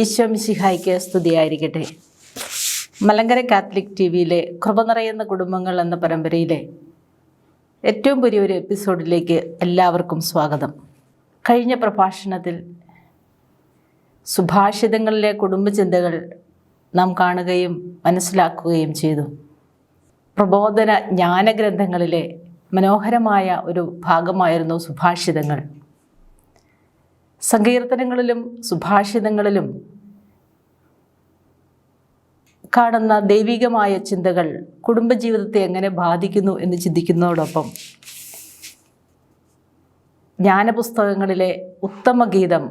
ഈശോ മിശിഹായ്ക്ക് സ്തുതിയായിരിക്കട്ടെ. Malankara Catholic T വിയിലെ കൃപ നിറയുന്ന കുടുംബങ്ങൾ എന്ന പരമ്പരയിലെ ഏറ്റവും പുതിയൊരു എപ്പിസോഡിലേക്ക് എല്ലാവർക്കും സ്വാഗതം. കഴിഞ്ഞ പ്രഭാഷണത്തിൽ സുഭാഷിതങ്ങളിലെ കുടുംബചിന്തകൾ നാം കാണുകയും മനസ്സിലാക്കുകയും ചെയ്തു. പ്രബോധന ജ്ഞാനഗ്രന്ഥങ്ങളിലെ മനോഹരമായ ഒരു ഭാഗമായിരുന്നു സുഭാഷിതങ്ങൾ. സങ്കീർത്തനങ്ങളിലും സുഭാഷിതങ്ങളിലും കാണുന്ന ദൈവികമായ ചിന്തകൾ കുടുംബജീവിതത്തെ എങ്ങനെ ബാധിക്കുന്നു എന്ന് ചിന്തിക്കുന്നതോടൊപ്പം ജ്ഞാനപുസ്തകങ്ങളിലെ ഉത്തമഗീതം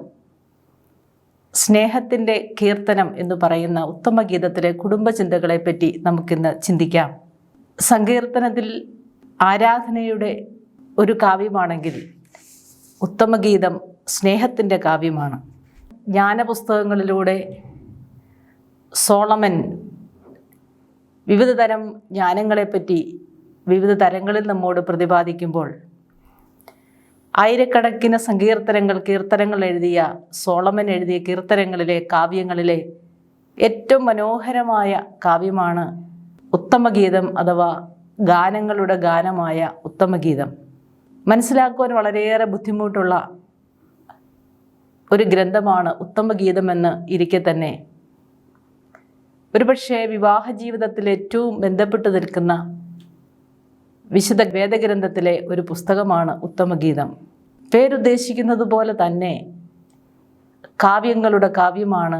സ്നേഹത്തിന്റെ കീർത്തനം എന്ന് പറയുന്ന ഉത്തമഗീതത്തിലെ കുടുംബചിന്തകളെപ്പറ്റി നമുക്കിന്ന് ചിന്തിക്കാം. സങ്കീർത്തനത്തിൽ ആരാധനയുടെ ഒരു കാവ്യമാണെങ്കിൽ ഉത്തമഗീതം സ്നേഹത്തിന്റെ കാവ്യമാണ്. ജ്ഞാനപുസ്തകങ്ങളിലൂടെ സോളമൻ വിവിധ തരം ജ്ഞാനങ്ങളെപ്പറ്റി വിവിധ തരങ്ങളിൽ നമ്മോട് പ്രതിപാദിക്കുമ്പോൾ ആയിരക്കണക്കിന് സങ്കീർത്തനങ്ങൾ കീർത്തനങ്ങൾ എഴുതിയ സോളമൻ എഴുതിയ കീർത്തനങ്ങളിലെ കാവ്യങ്ങളിലെ ഏറ്റവും മനോഹരമായ കാവ്യമാണ് ഉത്തമഗീതം അഥവാ ഗാനങ്ങളുടെ ഗാനമായ ഉത്തമഗീതം. മനസ്സിലാക്കുവാൻ വളരെയേറെ ബുദ്ധിമുട്ടുള്ള ഒരു ഗ്രന്ഥമാണ് ഉത്തമഗീതമെന്ന് ഇരിക്കെ തന്നെ. ഒരുപക്ഷെ വിവാഹ ജീവിതത്തിൽ ഏറ്റവും ബന്ധപ്പെട്ട് നിൽക്കുന്ന വിശുദ്ധ വേദഗ്രന്ഥത്തിലെ ഒരു പുസ്തകമാണ് ഉത്തമഗീതം. പേരുദ്ദേശിക്കുന്നത് പോലെ തന്നെ കാവ്യങ്ങളുടെ കാവ്യമാണ്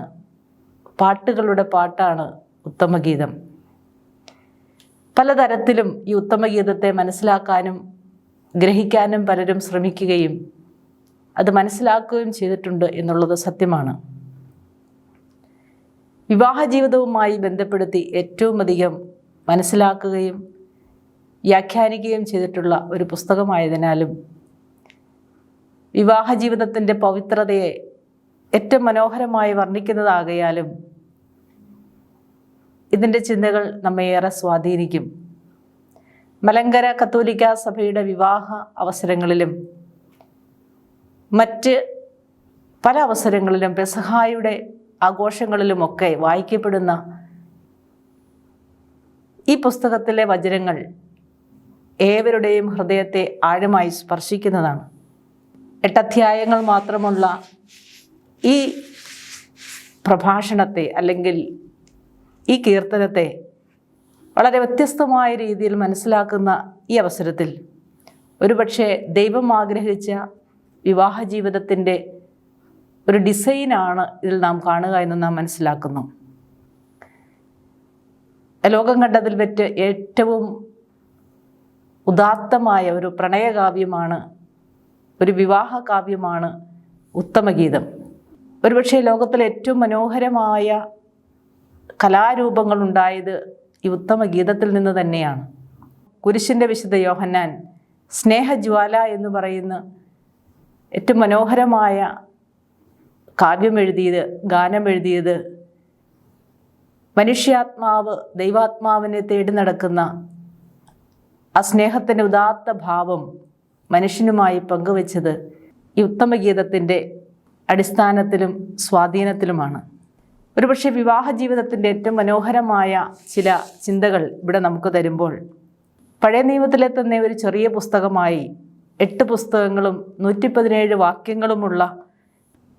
പാട്ടുകളുടെ പാട്ടാണ് ഉത്തമഗീതം. പലതരത്തിലും ഈ ഉത്തമഗീതത്തെ മനസ്സിലാക്കാനും ഗ്രഹിക്കാനും പലരും ശ്രമിക്കുകയും അത് മനസ്സിലാക്കുകയും ചെയ്തിട്ടുണ്ട് എന്നുള്ളത് സത്യമാണ്. വിവാഹ ജീവിതവുമായി ബന്ധപ്പെടുത്തി ഏറ്റവും അധികം മനസ്സിലാക്കുകയും വ്യാഖ്യാനിക്കുകയും ചെയ്തിട്ടുള്ള ഒരു പുസ്തകമായതിനാലും വിവാഹ ജീവിതത്തിന്റെ പവിത്രതയെ ഏറ്റവും മനോഹരമായി വർണിക്കുന്നതാകയാലും ഇതിന്റെ ചിന്തകൾ നമ്മെ ഏറെ സ്വാധീനിക്കും. മലങ്കര കത്തോലിക്ക സഭയുടെ വിവാഹ അവസരങ്ങളിലും മറ്റ് പല അവസരങ്ങളിലും പെസഹായുടെ ആഘോഷങ്ങളിലുമൊക്കെ വായിക്കപ്പെടുന്ന ഈ പുസ്തകത്തിലെ വചനങ്ങൾ ഏവരുടെയും ഹൃദയത്തെ ആഴമായി സ്പർശിക്കുന്നതാണ്. എട്ടധ്യായങ്ങൾ മാത്രമുള്ള ഈ പ്രഭാഷണത്തെ അല്ലെങ്കിൽ ഈ കീർത്തനത്തെ വളരെ വ്യത്യസ്തമായ രീതിയിൽ മനസ്സിലാക്കുന്ന ഈ അവസരത്തിൽ ഒരുപക്ഷെ ദൈവം ആഗ്രഹിച്ച വിവാഹ ജീവിതത്തിന്റെ ഒരു ഡിസൈനാണ് ഇതിൽ നാം കാണുക എന്ന് നാം മനസ്സിലാക്കുന്നു. ലോകം കണ്ടതിൽ വെച്ച് ഏറ്റവും ഉദാത്തമായ ഒരു പ്രണയകാവ്യമാണ് ഒരു വിവാഹ കാവ്യമാണ് ഉത്തമഗീതം. ഒരുപക്ഷെ ലോകത്തിലെ ഏറ്റവും മനോഹരമായ കലാരൂപങ്ങൾ ഉണ്ടായത് ഈ ഉത്തമഗീതത്തിൽ നിന്ന് തന്നെയാണ്. കുരിശിന്റെ വിശുദ്ധ യോഹന്നാൻ സ്നേഹജ്വാല എന്ന് പറയുന്ന ഏറ്റവും മനോഹരമായ കാവ്യം എഴുതിയത് ഗാനം എഴുതിയത് മനുഷ്യാത്മാവ് ദൈവാത്മാവിനെ തേടി നടക്കുന്ന ആ സ്നേഹത്തിന്റെ ഉദാത്ത ഭാവം മനുഷ്യനുമായി പങ്കുവച്ചത് ഈ ഉത്തമഗീതത്തിന്റെ അടിസ്ഥാനത്തിലും സ്വാധീനത്തിലുമാണ്. ഒരുപക്ഷെ വിവാഹ ജീവിതത്തിന്റെ ഏറ്റവും മനോഹരമായ ചില ചിന്തകൾ ഇവിടെ നമുക്ക് തരുമ്പോൾ പഴയ നിയമത്തിലെ തന്നെ ഒരു ചെറിയ പുസ്തകമായി എട്ട് പുസ്തകങ്ങളും നൂറ്റി പതിനേഴ് വാക്യങ്ങളുമുള്ള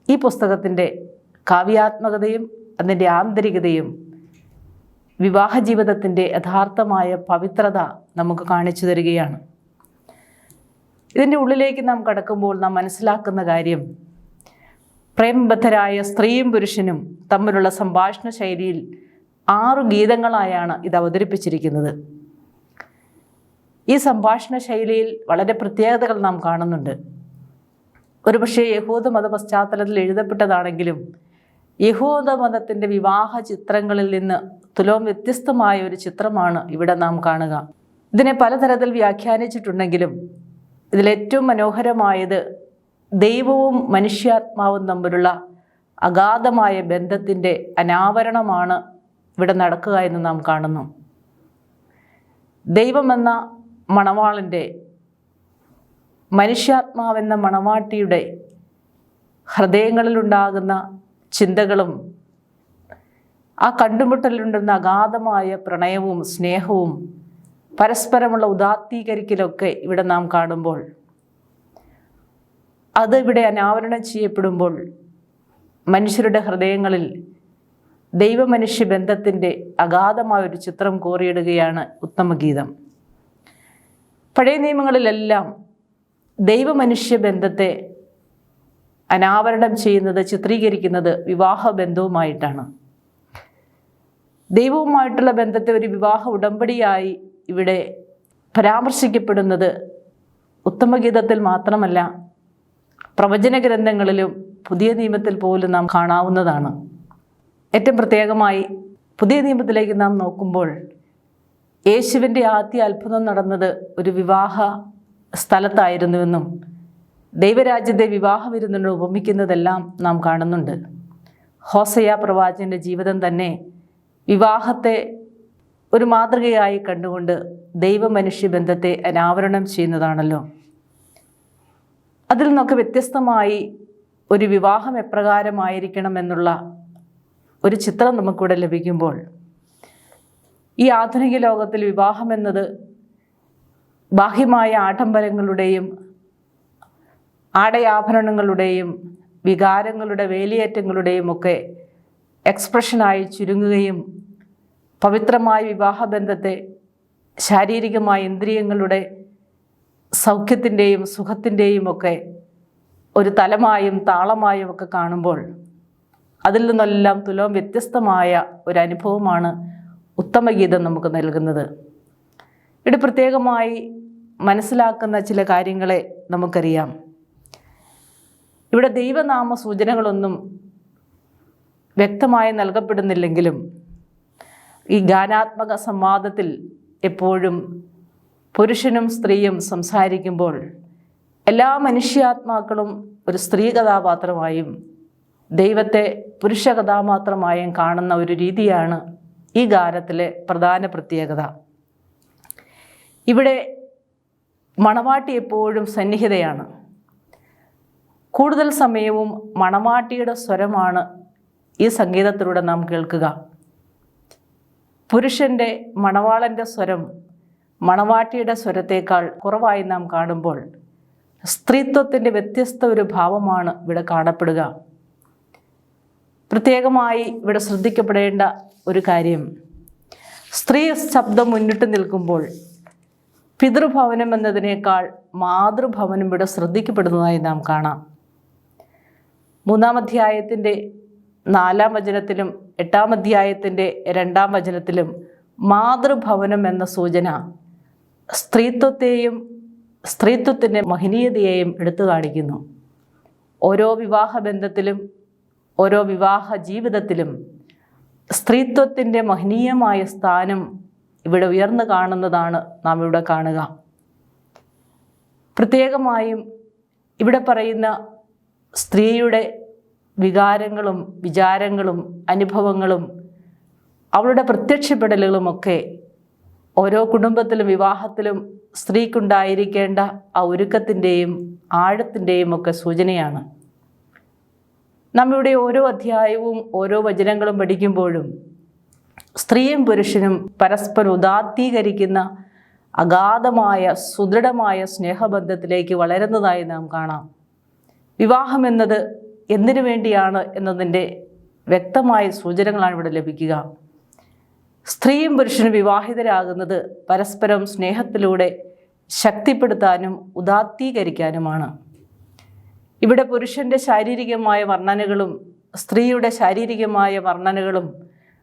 ഈ പുസ്തകത്തിന്റെ കാവ്യാത്മകതയും അതിന്റെ ആന്തരികതയും വിവാഹ ജീവിതത്തിന്റെ യഥാർത്ഥമായ പവിത്രത നമുക്ക് കാണിച്ചു തരികയാണ്. ഇതിന്റെ ഉള്ളിലേക്ക് നാം കടക്കുമ്പോൾ നാം മനസ്സിലാക്കുന്ന കാര്യം പ്രേമബദ്ധരായ സ്ത്രീയും പുരുഷനും തമ്മിലുള്ള സംഭാഷണ ശൈലിയിൽ ആറു ഗീതങ്ങളായാണ് ഇത് അവതരിപ്പിച്ചിരിക്കുന്നത്. ഈ സംഭാഷണ ശൈലിയിൽ വളരെ പ്രത്യേകതകൾ നാം കാണുന്നുണ്ട്. ഒരുപക്ഷെ യഹൂദ മത പശ്ചാത്തലത്തിൽ എഴുതപ്പെട്ടതാണെങ്കിലും യഹൂദ മതത്തിന്റെ വിവാഹ ചിത്രങ്ങളിൽ നിന്ന് തുലോം വ്യത്യസ്തമായ ഒരു ചിത്രമാണ് ഇവിടെ നാം കാണുക. ഇതിനെ പലതരത്തിൽ വ്യാഖ്യാനിച്ചിട്ടുണ്ടെങ്കിലും ഇതിലേറ്റവും മനോഹരമായത് ദൈവവും മനുഷ്യാത്മാവും തമ്മിലുള്ള അഗാധമായ ബന്ധത്തിന്റെ അനാവരണമാണ് ഇവിടെ നടക്കുക എന്ന് നാം കാണുന്നു. ദൈവമെന്ന മണവാളിന്റെ മനുഷ്യാത്മാവെന്ന മണവാട്ടിയുടെ ഹൃദയങ്ങളിലുണ്ടാകുന്ന ചിന്തകളും ആ കണ്ടുമുട്ടലുണ്ടെന്ന അഗാധമായ പ്രണയവും സ്നേഹവും പരസ്പരമുള്ള ഉദാത്തീകരിക്കലൊക്കെ ഇവിടെ നാം കാണുമ്പോൾ അത് ഇവിടെ അനാവരണം ചെയ്യപ്പെടുമ്പോൾ മനുഷ്യരുടെ ഹൃദയങ്ങളിൽ ദൈവമനുഷ്യ ബന്ധത്തിന്റെ അഗാധമായ ഒരു ചിത്രം കോറിയിടുകയാണ് ഉത്തമഗീതം. പഴയ നിയമങ്ങളിലെല്ലാം ദൈവമനുഷ്യ ബന്ധത്തെ അനാവരണം ചെയ്യുന്നത് ചിത്രീകരിക്കുന്നത് വിവാഹ ബന്ധവുമായിട്ടാണ് ദൈവവുമായിട്ടുള്ള ബന്ധത്തെ ഒരു വിവാഹ ഉടമ്പടിയായി ഇവിടെ പരാമർശിക്കപ്പെടുന്നത് ഉത്തമഗീതത്തിൽ മാത്രമല്ല പ്രവചന ഗ്രന്ഥങ്ങളിലും പുതിയ നിയമത്തിൽ പോലും നാം കാണാവുന്നതാണ്. ഏറ്റവും പ്രത്യേകമായി പുതിയ നിയമത്തിലേക്ക് നാം നോക്കുമ്പോൾ യേശുവിന്റെ ആദ്യ അത്ഭുതം നടന്നത് ഒരു വിവാഹ സ്ഥലത്തായിരുന്നുവെന്നും ദൈവരാജ്യത്തെ വിവാഹ വിരുന്നിനോട് ഉപമിക്കുന്നതെല്ലാം നാം കാണുന്നുണ്ട്. ഹോസയ പ്രവാചകന്റെ ജീവിതം തന്നെ വിവാഹത്തെ ഒരു മാതൃകയായി കണ്ടുകൊണ്ട് ദൈവമനുഷ്യ ബന്ധത്തെ അനാവരണം ചെയ്യുന്നതാണല്ലോ. അതിൽ നിന്നൊക്കെ വ്യത്യസ്തമായി ഒരു വിവാഹം എപ്രകാരമായിരിക്കണം എന്നുള്ള ഒരു ചിത്രം നമുക്കിവിടെ ലഭിക്കുമ്പോൾ ഈ ആധുനിക ലോകത്തിൽ വിവാഹം എന്നത് ബാഹ്യമായ ആഡംബരങ്ങളുടെയും ആടയാഭരണങ്ങളുടെയും വികാരങ്ങളുടെ വേലിയേറ്റങ്ങളുടെയും ഒക്കെ എക്സ്പ്രഷനായി ചുരുങ്ങുകയും പവിത്രമായ വിവാഹബന്ധത്തെ ശാരീരികമായ ഇന്ദ്രിയങ്ങളുടെ സൗഖ്യത്തിന്റെയും സുഖത്തിന്റെയും ഒക്കെ ഒരു തലമായും താളമായും ഒക്കെ കാണുമ്പോൾ അതിൽ നിന്നെല്ലാം തുലവും വ്യത്യസ്തമായ ഒരു അനുഭവമാണ് ഉത്തമഗീതം നമുക്ക് നൽകുന്നത്. ഇവിടെ പ്രത്യേകമായി മനസ്സിലാക്കുന്ന ചില കാര്യങ്ങളെ നമുക്കറിയാം. ഇവിടെ ദൈവനാമ സൂചനകളൊന്നും വ്യക്തമായി നൽകപ്പെടുന്നില്ലെങ്കിലും ഈ ഗാനാത്മക സംവാദത്തിൽ എപ്പോഴും പുരുഷനും സ്ത്രീയും സംസാരിക്കുമ്പോൾ എല്ലാ മനുഷ്യാത്മാക്കളും ഒരു സ്ത്രീ കഥാപാത്രമായും ദൈവത്തെ പുരുഷ കഥാപാത്രമായും കാണുന്ന ഒരു രീതിയാണ് ഈ ഗാനത്തിലെ പ്രധാന പ്രത്യേകത. ഇവിടെ മണവാട്ടി എപ്പോഴും സന്നിഹിതയാണ്. കൂടുതൽ സമയവും മണവാട്ടിയുടെ സ്വരമാണ് ഈ സംഗീതത്തിലൂടെ നാം കേൾക്കുക. പുരുഷന്റെ മണവാളന്റെ സ്വരം മണവാട്ടിയുടെ സ്വരത്തേക്കാൾ കുറവായി നാം കാണുമ്പോൾ സ്ത്രീത്വത്തിന്റെ വ്യത്യസ്ത ഒരു ഭാവമാണ് ഇവിടെ കാണപ്പെടുക. പ്രത്യേകമായി ഇവിടെ ശ്രദ്ധിക്കപ്പെടേണ്ട ഒരു കാര്യം. സ്ത്രീ ശബ്ദം മുന്നിട്ട് നിൽക്കുമ്പോൾ പിതൃഭവനം എന്നതിനേക്കാൾ മാതൃഭവനം ഇവിടെ ശ്രദ്ധിക്കപ്പെടുന്നതായി നാം കാണാം. മൂന്നാം അധ്യായത്തിന്റെ നാലാം വചനത്തിലും എട്ടാം അധ്യായത്തിന്റെ രണ്ടാം വചനത്തിലും മാതൃഭവനം എന്ന സൂചന സ്ത്രീത്വത്തെയും സ്ത്രീത്വത്തിന്റെ മഹനീയതയെയും എടുത്തു കാണിക്കുന്നു. ഓരോ വിവാഹ ബന്ധത്തിലും ഓരോ വിവാഹ ജീവിതത്തിലും സ്ത്രീത്വത്തിന്റെ മഹനീയമായ സ്ഥാനം ഇവിടെ ഉയർന്നു കാണുന്നതാണ് നാം ഇവിടെ കാണുക. പ്രത്യേകമായും ഇവിടെ പറയുന്ന സ്ത്രീയുടെ വികാരങ്ങളും വിചാരങ്ങളും അനുഭവങ്ങളും അവളുടെ പ്രത്യക്ഷപ്പെടലുകളുമൊക്കെ ഓരോ കുടുംബത്തിലും വിവാഹത്തിലും സ്ത്രീക്കുണ്ടായിരിക്കേണ്ട ആ ഒരുക്കത്തിന്റെയും ആഴത്തിന്റെയും ഒക്കെ സൂചനയാണ്. നമ്മളുടെ ഓരോ അധ്യായവും ഓരോ വചനങ്ങളും പഠിക്കുമ്പോഴും സ്ത്രീയും പുരുഷനും പരസ്പരം ഉദാത്തീകരിക്കുന്ന അഗാധമായ സുദൃഢമായ സ്നേഹബന്ധത്തിലേക്ക് വളരുന്നതായി നാം കാണാം. വിവാഹം എന്നത് എന്തിനു വേണ്ടിയാണ് എന്നതിന്റെ വ്യക്തമായ സൂചനകളാണ് ഇവിടെ ലഭിക്കുക. സ്ത്രീയും പുരുഷനും വിവാഹിതരാകുന്നത് പരസ്പരം സ്നേഹത്തിലൂടെ ശക്തിപ്പെടുത്താനും ഉദാത്തീകരിക്കാനുമാണ്. ഇവിടെ പുരുഷന്റെ ശാരീരികമായ വർണനകളും സ്ത്രീയുടെ ശാരീരികമായ വർണനകളും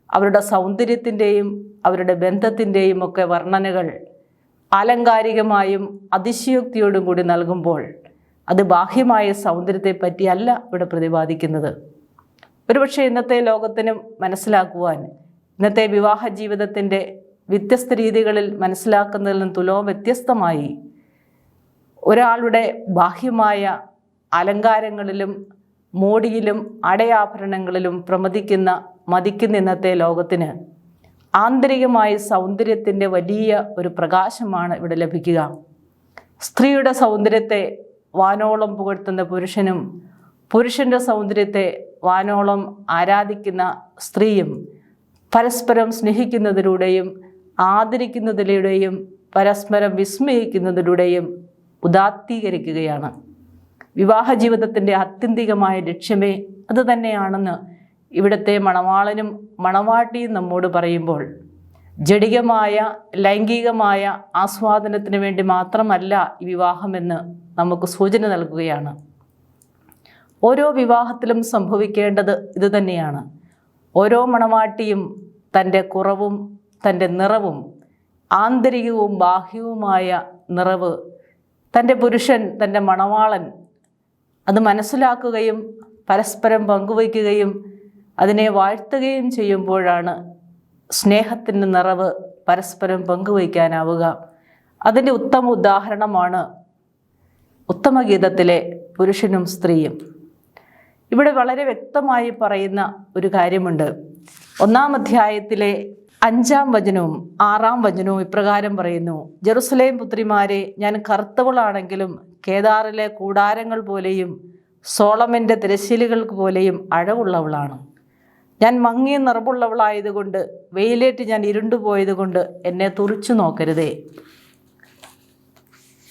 അവരുടെ സൗന്ദര്യത്തിന്റെയും അവരുടെ ബന്ധത്തിന്റെയും ഒക്കെ വർണനകൾ ആലങ്കാരികമായും അതിശയോക്തിയോടും കൂടി നൽകുമ്പോൾ അത് ബാഹ്യമായ സൗന്ദര്യത്തെ പറ്റിയല്ല ഇവിടെ പ്രതിപാദിക്കുന്നത്. ഒരുപക്ഷെ ഇന്നത്തെ ലോകത്തിനും മനസ്സിലാക്കുവാൻ ഇന്നത്തെ വിവാഹ ജീവിതത്തിന്റെ വ്യത്യസ്ത രീതികളിൽ മനസ്സിലാക്കുന്നതിൽ നിന്ന് തുലോ വ്യത്യസ്തമായി ഒരാളുടെ ബാഹ്യമായ അലങ്കാരങ്ങളിലും മോടിയിലും അടയാഭരണങ്ങളിലും പ്രമദിക്കുന്ന മതിക്കുന്ന ഇന്നത്തെ ലോകത്തിന് ആന്തരികമായ സൗന്ദര്യത്തിന്റെ വലിയ ഒരു പ്രകാശമാണ് ഇവിടെ ലഭിക്കുക. സ്ത്രീയുടെ സൗന്ദര്യത്തെ വാനോളം പുകഴ്ത്തുന്ന പുരുഷനും പുരുഷന്റെ സൗന്ദര്യത്തെ വാനോളം ആരാധിക്കുന്ന സ്ത്രീയും പരസ്പരം സ്നേഹിക്കുന്നതിലൂടെയും ആദരിക്കുന്നതിലൂടെയും പരസ്പരം വിസ്മയിക്കുന്നതിലൂടെയും ഉദാത്തീകരിക്കുകയാണ്. വിവാഹ ജീവിതത്തിന്റെ ആത്യന്തികമായ ലക്ഷ്യമേ അത് തന്നെയാണെന്ന് ഇവിടുത്തെ മണവാളനും മണവാട്ടിയും നമ്മോട് പറയുമ്പോൾ ജടികമായ ലൈംഗികമായ ആസ്വാദനത്തിന് വേണ്ടി മാത്രമല്ല ഈ വിവാഹമെന്ന് നമുക്ക് സൂചന നൽകുകയാണ്. ഓരോ വിവാഹത്തിലും സംഭവിക്കേണ്ടത് ഇതുതന്നെയാണ് ഓരോ മണവാട്ടിയും തന്റെ കുറവും തന്റെ നിറവും ആന്തരികവും ബാഹ്യവുമായ നിറവ് തന്റെ പുരുഷൻ തന്റെ മണവാളൻ അത് മനസ്സിലാക്കുകയും പരസ്പരം പങ്കുവയ്ക്കുകയും അതിനെ വാഴ്ത്തുകയും ചെയ്യുമ്പോഴാണ് സ്നേഹത്തിന്റെ നിറവ് പരസ്പരം പങ്കുവയ്ക്കാനാവുക. അതിന്റെ ഉത്തമ ഉദാഹരണമാണ് ഉത്തമഗീതത്തിലെ പുരുഷനും സ്ത്രീയും. ഇവിടെ വളരെ വ്യക്തമായി പറയുന്ന ഒരു കാര്യമുണ്ട്. ഒന്നാം അധ്യായത്തിലെ അഞ്ചാം വചനവും ആറാം വചനവും ഇപ്രകാരം പറയുന്നു. ജെറുസലേം പുത്രിമാരെ ഞാൻ കറുത്തവളാണെങ്കിലും കേദാറിലെ കൂടാരങ്ങൾ പോലെയും സോളമന്റെ തിരശ്ശീലുകൾക്ക് പോലെയും അഴവുള്ളവളാണ്. ഞാൻ മങ്ങിയ നിറവുള്ളവളായതുകൊണ്ട് വെയിലേറ്റ് ഞാൻ ഇരുണ്ടുപോയതുകൊണ്ട് എന്നെ തുറിച്ചു നോക്കരുതേ.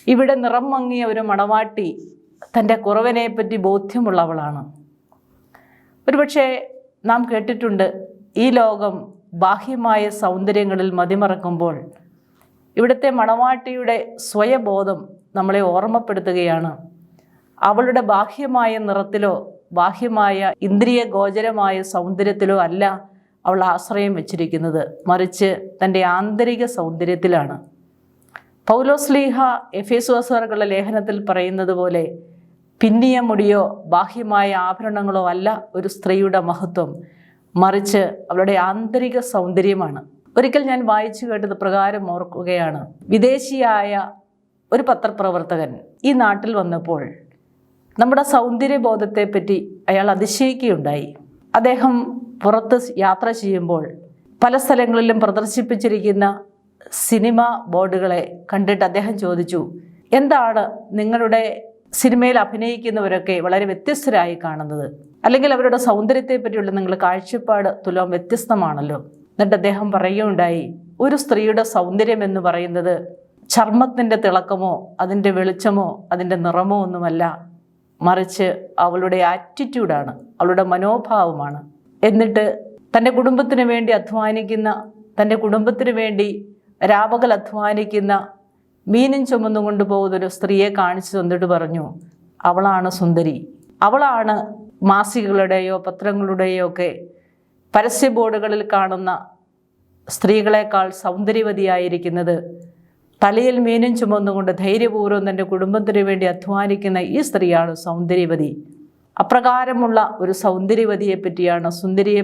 ഇവിടെ നിറം മങ്ങിയ ഒരു മണവാട്ടി തന്റെ കുറവിനെപ്പറ്റി ബോധ്യമുള്ളവളാണ്. ഒരുപക്ഷെ നാം കേട്ടിട്ടുണ്ട് ഈ ലോകം ബാഹ്യമായ സൗന്ദര്യങ്ങളിൽ മതിമറക്കുമ്പോൾ ഇവിടുത്തെ മണവാട്ടിയുടെ സ്വയബോധം നമ്മളെ ഓർമ്മപ്പെടുത്തുകയാണ്. അവളുടെ ബാഹ്യമായ നിറത്തിലോ ബാഹ്യമായ ഇന്ദ്രിയ ഗോചരമായ സൗന്ദര്യത്തിലോ അല്ല അവൾ ആശ്രയം വെച്ചിരിക്കുന്നത്. മറിച്ച് തന്റെ ആന്തരിക സൗന്ദര്യത്തിലാണ്. പൗലോസ്ലീഹ എഫേസുവാസുകാർക്കുള്ള ലേഖനത്തിൽ പറയുന്നത് പോലെ പിന്നിയ മുടിയോ ബാഹ്യമായ ആഭരണങ്ങളോ അല്ല ഒരു സ്ത്രീയുടെ മഹത്വം. മറിച്ച് അവരുടെ ആന്തരിക സൗന്ദര്യമാണ്. ഒരിക്കൽ ഞാൻ വായിച്ചു കേട്ടത് പ്രകാരം ഓർക്കുകയാണ്. വിദേശിയായ ഒരു പത്രപ്രവർത്തകൻ ഈ നാട്ടിൽ വന്നപ്പോൾ നമ്മുടെ സൗന്ദര്യബോധത്തെപ്പറ്റി അയാൾ അതിശയിക്കുകയുണ്ടായി. അദ്ദേഹം പുറത്ത് യാത്ര ചെയ്യുമ്പോൾ പല സ്ഥലങ്ങളിലും പ്രദർശിപ്പിച്ചിരിക്കുന്ന സിനിമ ബോർഡുകളെ കണ്ടിട്ട് അദ്ദേഹം ചോദിച്ചു എന്താണ് നിങ്ങളുടെ സിനിമയിൽ അഭിനയിക്കുന്നവരൊക്കെ വളരെ വ്യത്യസ്തരായി കാണുന്നത്? അല്ലെങ്കിൽ അവരുടെ സൗന്ദര്യത്തെ പറ്റിയുള്ള നിങ്ങളുടെ കാഴ്ചപ്പാട് തുലോം വ്യത്യസ്തമാണല്ലോ. എന്നിട്ട് അദ്ദേഹം പറയുകയുണ്ടായി ഒരു സ്ത്രീയുടെ സൗന്ദര്യം എന്ന് പറയുന്നത് ചർമ്മത്തിന്റെ തിളക്കമോ അതിന്റെ വെളിച്ചമോ അതിന്റെ നിറമോ ഒന്നുമല്ല. മറിച്ച് അവളുടെ ആറ്റിറ്റ്യൂഡാണ് അവളുടെ മനോഭാവമാണ്. എന്നിട്ട് തന്റെ കുടുംബത്തിന് വേണ്ടി അധ്വാനിക്കുന്ന തന്റെ കുടുംബത്തിന് വേണ്ടി രാപകൽ അധ്വാനിക്കുന്ന മീനും ചുമന്നു കൊണ്ടുപോകുന്ന ഒരു സ്ത്രീയെ കാണിച്ചു തന്നിട്ട് പറഞ്ഞു അവളാണ് സുന്ദരി. അവളാണ് മാസികകളുടെയോ പത്രങ്ങളുടെയോ ഒക്കെ പരസ്യ ബോർഡുകളിൽ കാണുന്ന സ്ത്രീകളെക്കാൾ സൗന്ദര്യവതിയായിരിക്കുന്നത് തലയിൽ മീനും ചുമന്നുകൊണ്ട് ധൈര്യപൂർവം തന്റെ കുടുംബത്തിന് വേണ്ടി അധ്വാനിക്കുന്ന ഈ സ്ത്രീയാണ് സൗന്ദര്യവതി. അപ്രകാരമുള്ള ഒരു സൗന്ദര്യവതിയെ പറ്റിയാണ് സുന്ദരിയെ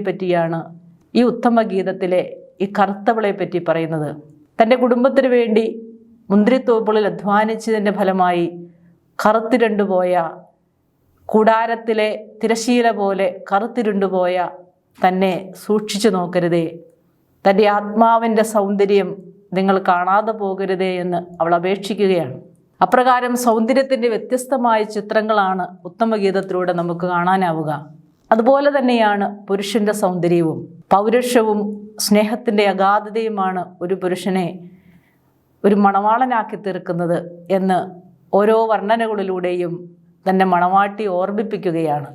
ഈ ഉത്തമ ഗീതത്തിലെ ഈ കറുത്തവളെ പറ്റി പറയുന്നത്. തന്റെ കുടുംബത്തിന് വേണ്ടി മുന്തിരിത്തോപ്പുകളിൽ അധ്വാനിച്ചതിന്റെ ഫലമായി കറുത്തിരണ്ടുപോയ കൂടാരത്തിലെ തിരശീല പോലെ കറുത്തിരുണ്ടുപോയ തന്നെ സൂക്ഷിച്ചു നോക്കരുതേ. തന്റെ ആത്മാവിന്റെ സൗന്ദര്യം നിങ്ങൾ കാണാതെ പോകരുതേ എന്ന് അവൾ അപേക്ഷിക്കുകയാണ്. അപ്രകാരം സൗന്ദര്യത്തിന്റെ വ്യത്യസ്തമായ ചിത്രങ്ങളാണ് ഉത്തമഗീതത്തിലൂടെ നമുക്ക് കാണാനാവുക. അതുപോലെ തന്നെയാണ് പുരുഷന്റെ സൗന്ദര്യവും. പൗരുഷവും സ്നേഹത്തിന്റെ അഗാധതയുമാണ് ഒരു പുരുഷനെ ഒരു മണവാളനാക്കി തീർക്കുന്നത് എന്ന് ഓരോ വർണനകളിലൂടെയും തന്നെ മണവാട്ടി ഓർമ്മിപ്പിക്കുകയാണ്.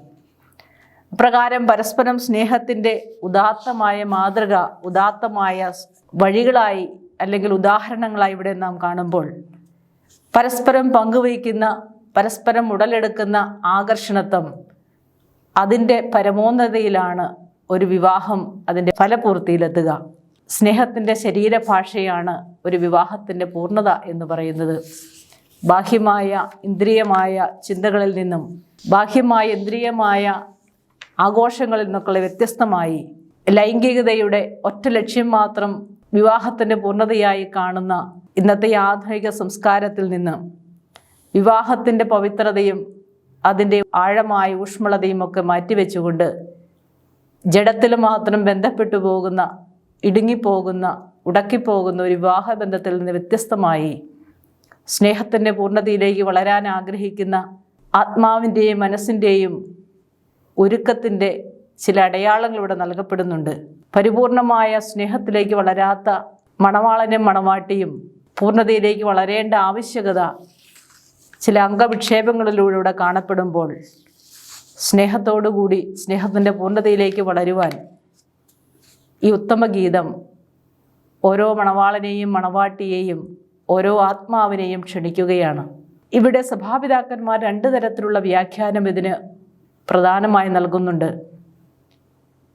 പ്രകാരം പരസ്പരം സ്നേഹത്തിന്റെ ഉദാത്തമായ മാതൃക ഉദാത്തമായ വഴികളായി അല്ലെങ്കിൽ ഉദാഹരണങ്ങളായി ഇവിടെ നാം കാണുമ്പോൾ പരസ്പരം പങ്കുവയ്ക്കുന്ന പരസ്പരം ഉടലെടുക്കുന്ന ആകർഷണത്വം അതിന്റെ പരമോന്നതയിലാണ് ഒരു വിവാഹം അതിന്റെ ഫലപൂർത്തിയിലെത്തുക. സ്നേഹത്തിന്റെ ശരീരഭാഷയാണ് ഒരു വിവാഹത്തിന്റെ പൂർണത എന്ന് പറയുന്നത്. ബാഹ്യമായ ഇന്ദ്രിയമായ ചിന്തകളിൽ നിന്നും ബാഹ്യമായ ഇന്ദ്രിയമായ ആഘോഷങ്ങളിൽ നിന്നൊക്കെ വ്യത്യസ്തമായി ലൈംഗികതയുടെ ഒറ്റ ലക്ഷ്യം മാത്രം വിവാഹത്തിന്റെ പൂർണതയായി കാണുന്ന ഇന്നത്തെ ആധുനിക സംസ്കാരത്തിൽ നിന്ന് വിവാഹത്തിന്റെ പവിത്രതയും അതിന്റെ ആഴമായ ഊഷ്മളതയും ഒക്കെ മാറ്റിവെച്ചുകൊണ്ട് ജഡത്തിൽ മാത്രം ബന്ധപ്പെട്ടു പോകുന്ന ഇടുങ്ങിപ്പോകുന്ന ഉടക്കിപ്പോകുന്ന ഒരു വിവാഹ ബന്ധത്തിൽ നിന്ന് വ്യത്യസ്തമായി സ്നേഹത്തിന്റെ പൂർണതയിലേക്ക് വളരാൻ ആഗ്രഹിക്കുന്ന ആത്മാവിന്റെയും മനസ്സിന്റെയും ഒരുക്കത്തിന്റെ ചില അടയാളങ്ങൾ ഇവിടെ നൽകപ്പെടുന്നുണ്ട്. പരിപൂർണമായ സ്നേഹത്തിലേക്ക് വളരാത്ത മണവാളനും മണവാട്ടിയും പൂർണതയിലേക്ക് വളരേണ്ട ആവശ്യകത ചില അംഗവിക്ഷേപങ്ങളിലൂടെ ഇവിടെ കാണപ്പെടുമ്പോൾ സ്നേഹത്തോടുകൂടി സ്നേഹത്തിന്റെ പൂർണതയിലേക്ക് വളരുവാൻ ഈ ഉത്തമ ഗീതം ഓരോ മണവാളനെയും മണവാട്ടിയെയും ഓരോ ആത്മാവിനെയും ക്ഷണിക്കുകയാണ്. ഇവിടെ സഭാപിതാക്കന്മാർ രണ്ട് തരത്തിലുള്ള വ്യാഖ്യാനം ഇതിന് പ്രധാനമായി നൽകുന്നുണ്ട്.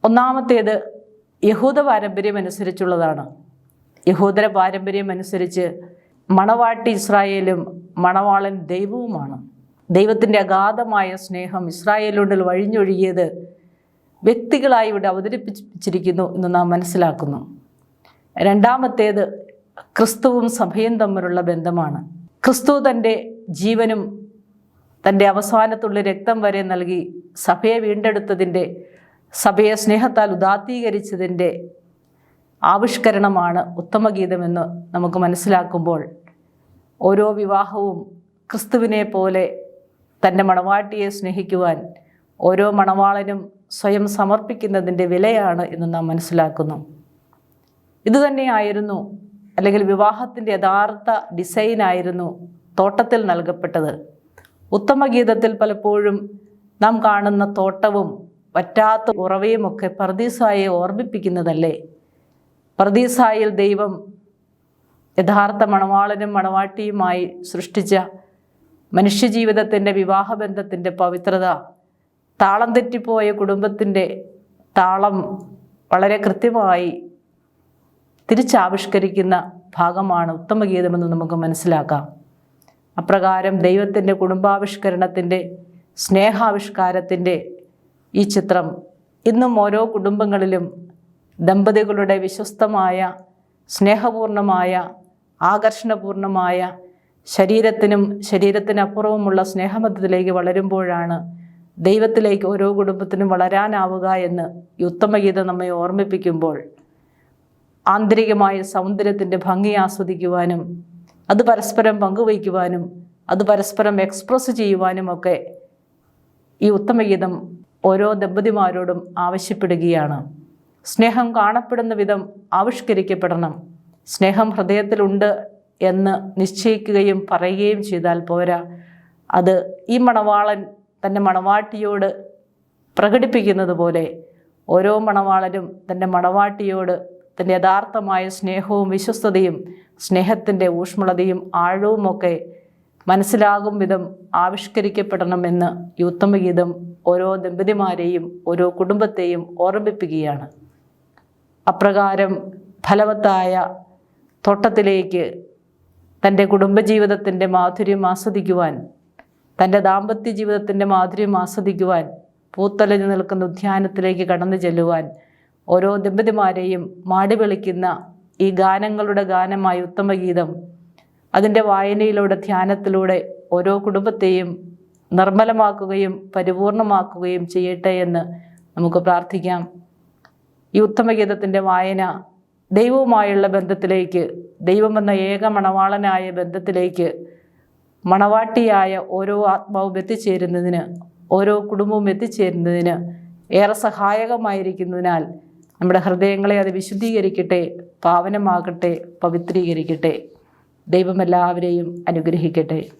ഒന്നാമത്തേത് യഹൂദ പാരമ്പര്യം അനുസരിച്ചുള്ളതാണ്. യഹൂദര പാരമ്പര്യം അനുസരിച്ച് മണവാട്ടി ഇസ്രായേലും മണവാളൻ ദൈവവുമാണ്. ദൈവത്തിന്റെ അഗാധമായ സ്നേഹം ഇസ്രായേലുണ്ടിൽ വഴിഞ്ഞൊഴുകിയത് വ്യക്തികളായി ഇവിടെ അവതരിപ്പിച്ചിരിക്കുന്നു എന്ന് നാം മനസ്സിലാക്കുന്നു. രണ്ടാമത്തേത് ക്രിസ്തുവും സഭയും തമ്മിലുള്ള ബന്ധമാണ്. ക്രിസ്തു തന്റെ ജീവനും തന്റെ അവസാനത്തുള്ള രക്തം വരെ നൽകി സഭയെ വീണ്ടെടുത്തതിന്റെ സഭയെ സ്നേഹത്താൽ ഉദാത്തീകരിച്ചതിന്റെ ആവിഷ്കരണമാണ് ഉത്തമഗീതമെന്ന് നമുക്ക് മനസ്സിലാക്കുമ്പോൾ ഓരോ വിവാഹവും ക്രിസ്തുവിനെ പോലെ തന്റെ മണവാട്ടിയെ സ്നേഹിക്കുവാൻ ഓരോ മണവാളനും സ്വയം സമർപ്പിക്കുന്നതിന്റെ വിലയാണ് എന്ന് നാം മനസ്സിലാക്കുന്നു. ഇതുതന്നെയായിരുന്നു അല്ലെങ്കിൽ വിവാഹത്തിന്റെ യഥാർത്ഥ ഡിസൈനായിരുന്നു തോട്ടത്തിൽ നൽകപ്പെട്ടത്. ഉത്തമഗീതത്തിൽ പലപ്പോഴും നാം കാണുന്ന തോട്ടവും വറ്റാത്ത ഉറവയുമൊക്കെ പർദീസായെ ഓർമ്മിപ്പിക്കുന്നതല്ലേ? പർദീസായിൽ ദൈവം യഥാർത്ഥ മണവാളനും മണവാട്ടിയുമായി സൃഷ്ടിച്ച മനുഷ്യജീവിതത്തിന്റെ വിവാഹബന്ധത്തിന്റെ പവിത്രത താളം തെറ്റിപ്പോയ കുടുംബത്തിന്റെ താളം വളരെ കൃത്യമായി തിരിച്ചാവിഷ്കരിക്കുന്ന ഭാഗമാണ് ഉത്തമഗീതമെന്ന് നമുക്ക് മനസ്സിലാക്കാം. അപ്രകാരം ദൈവത്തിന്റെ കുടുംബാവിഷ്കരണത്തിന്റെ സ്നേഹാവിഷ്കാരത്തിന്റെ ഈ ചിത്രം ഇന്നും ഓരോ കുടുംബങ്ങളിലും ദമ്പതികളുടെ വിശ്വസ്തമായ സ്നേഹപൂർണമായ ആകർഷണപൂർണമായ ശരീരത്തിനും ശരീരത്തിനപ്പുറവുമുള്ള സ്നേഹബന്ധത്തിലേക്ക് വളരുമ്പോഴാണ് ദൈവത്തിലേക്ക് ഓരോ കുടുംബത്തിനും വളരാനാവുക എന്ന് ഈ ഉത്തമഗീതം നമ്മെ ഓർമ്മിപ്പിക്കുമ്പോൾ ആന്തരികമായ സൗന്ദര്യത്തിന്റെ ഭംഗി ആസ്വദിക്കുവാനും അത് പരസ്പരം പങ്കുവയ്ക്കുവാനും അത് പരസ്പരം എക്സ്പ്രസ് ചെയ്യുവാനും ഒക്കെ ഈ ഉത്തമഗീതം ഓരോ ദമ്പതിമാരോടും ആവശ്യപ്പെടുകയാണ്. സ്നേഹം കാണപ്പെടുന്ന വിധം ആവിഷ്കരിക്കപ്പെടണം. സ്നേഹം ഹൃദയത്തിലുണ്ട് എന്ന് നിശ്ചയിക്കുകയും പറയുകയും ചെയ്താൽ പോരാ. അത് ഈ മണവാളൻ തന്റെ മണവാട്ടിയോട് പ്രകടിപ്പിക്കുന്നത് പോലെ ഓരോ മണവാളനും തന്റെ മണവാട്ടിയോട് തന്റെ യഥാർത്ഥമായ സ്നേഹവും വിശ്വസ്തതയും സ്നേഹത്തിന്റെ ഊഷ്മളതയും ആഴവുമൊക്കെ മനസ്സിലാകും വിധം ആവിഷ്കരിക്കപ്പെടണമെന്ന് ഈ ഉത്തമഗീതം ഓരോ ദമ്പതിമാരെയും ഓരോ കുടുംബത്തെയും ഓർമ്മിപ്പിക്കുകയാണ്. അപ്രകാരം ഫലവത്തായ തോട്ടത്തിലേക്ക് തന്റെ കുടുംബജീവിതത്തിന്റെ മാധുര്യം ആസ്വദിക്കുവാൻ തന്റെ ദാമ്പത്യ ജീവിതത്തിന്റെ മാധുര്യം ആസ്വദിക്കുവാൻ പൂത്തലഞ്ഞു നിൽക്കുന്ന ഉദ്യാനത്തിലേക്ക് കടന്നു ചെല്ലുവാൻ ഓരോ ദമ്പതിമാരെയും മാടി വിളിക്കുന്ന ഈ ഗാനങ്ങളുടെ ഗാനമായ ഉത്തമഗീതം അതിന്റെ വായനയിലൂടെ ധ്യാനത്തിലൂടെ ഓരോ കുടുംബത്തെയും നിർമ്മലമാക്കുകയും പരിപൂർണമാക്കുകയും ചെയ്യട്ടെ എന്ന് നമുക്ക് പ്രാർത്ഥിക്കാം. ഈ ഉത്തമഗീതത്തിന്റെ വായന ദൈവവുമായുള്ള ബന്ധത്തിലേക്ക് ദൈവമെന്ന ഏക മണവാളനായ ബന്ധത്തിലേക്ക് മണവാട്ടിയായ ഓരോ ആത്മാവും എത്തിച്ചേരുന്നതിന് ഓരോ കുടുംബവും എത്തിച്ചേരുന്നതിന് ഏറെ സഹായകമായിരിക്കുന്നതിനാൽ നമ്മുടെ ഹൃദയങ്ങളെ അത് വിശുദ്ധീകരിക്കട്ടെ പാവനമാകട്ടെ പവിത്രീകരിക്കട്ടെ. ദൈവമെല്ലാവരെയും അനുഗ്രഹിക്കട്ടെ.